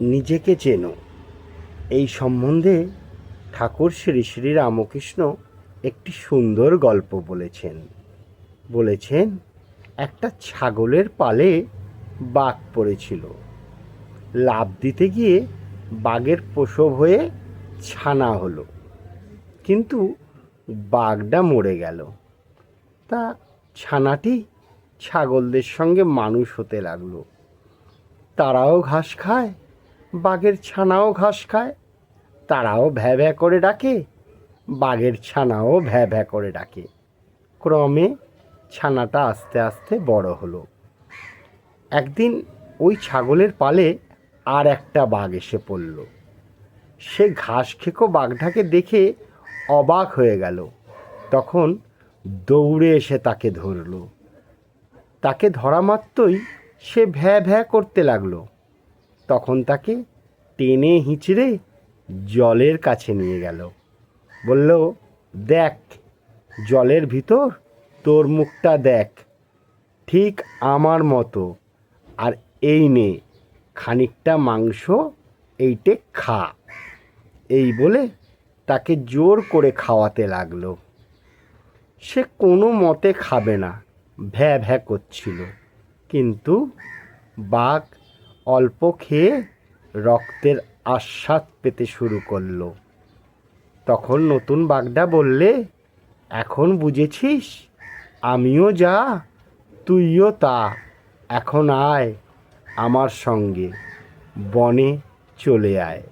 নিজেকে চেনো। এই সম্বন্ধে ঠাকুর শ্রী শ্রী রামকৃষ্ণ একটি সুন্দর গল্প বলেছেন। বলেছেন, একটা ছাগলের পালে বাঘ পড়েছিল। লাভ দিতে গিয়ে বাঘের প্রসব হয়ে ছানা হলো। কিন্তু বাঘটা মরে গেল। তা ছানাটি ছাগলদের সঙ্গে মানুষ হতে লাগল। তারাও ঘাস খায় বাঘের ছানাও ঘাস খায়, তারাও ভ্যা ভ্যা করে ডাকে, বাঘের ছানাও ভ্যা ভ্যা করে ডাকে। ক্রমে ছানাটা আস্তে আস্তে বড় হলো। একদিন ওই ছাগলের পালে আর একটা বাঘ এসে পড়ল। সে ঘাস খেকো বাঘটাকে দেখে অবাক হয়ে গেল। তখন দৌড়ে এসে তাকে ধরলো। তাকে ধরা মাত্রই সে ভ্যা ভ্যা করতে লাগল। তখন তাকে টেনে হিঁচড়ে জলের কাছে নিয়ে গেল। বলল, দেখ, জলের ভিতর তোর মুখটা দেখ। ঠিক আমার মতো। আর এই নে, খানিকটা মাংস এইটে খা। এই বলে তাকে জোর করে খাওয়াতে লাগল। সে কোনো মতে খাবে না, ভ্যা ভ্যা করছিল। কিন্তু বাঘ অল্প খেয়ে রক্তের আস্বাদ পেতে শুরু করল। তখন নতুন বাগদা বললে, এখন বুঝেছিস? আমিও যা, তুইও তা। এখন আয় আমার সঙ্গে। বনে চলে আয়।